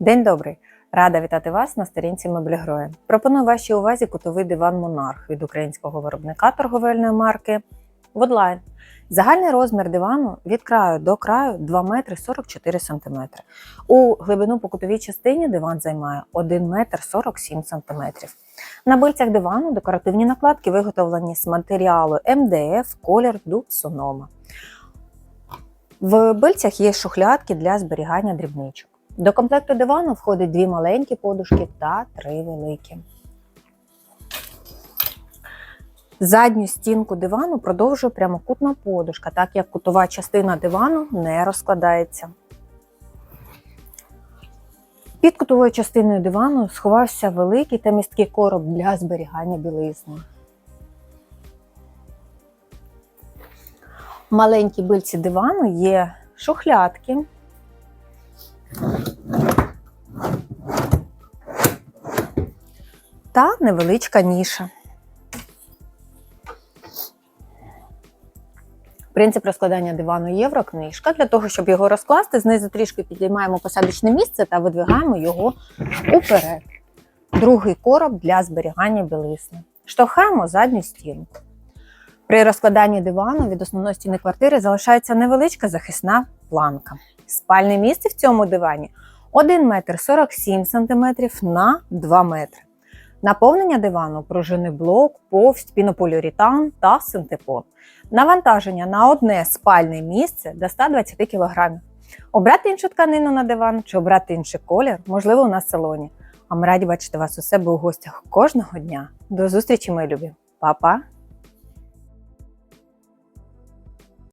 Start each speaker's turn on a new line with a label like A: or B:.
A: День добрий! Рада вітати вас на сторінці Меблігроя. Пропоную вашій увазі кутовий диван Монарх від українського виробника торговельної марки Woodline. Загальний розмір дивану від краю до краю 2 метри 44 см. У глибину по кутовій частині диван займає 1 метр 47 см. На бильцях дивану декоративні накладки виготовлені з матеріалу МДФ колір дуб сонома. В бильцях є шухлядки для зберігання дрібничок. До комплекту дивану входить дві маленькі подушки та три великі. Задню стінку дивану продовжує прямокутна подушка, так як кутова частина дивану не розкладається. Під кутовою частиною дивану сховався великий та місткий короб для зберігання білизни. В маленькій бильці дивану є шухлядки, та невеличка ніша. Принцип розкладання дивану єврокнижка. Для того, щоб його розкласти, знизу трішки підіймаємо посадочне місце та видвигаємо його уперед. Другий короб для зберігання білизни. Штовхаємо задню стінку. При розкладанні дивану від основної стіни квартири залишається невеличка захисна планка. Спальне місце в цьому дивані 1 метр 47 см на 2 метри. Наповнення дивану пружинний блок, повсть, пінополіуретан та синтепон. Навантаження на одне спальне місце до 120 кг. Обрати іншу тканину на диван чи обрати інший колір, можливо, в салоні. А ми раді бачити вас у себе у гостях кожного дня. До зустрічі, мої любі. Па-па!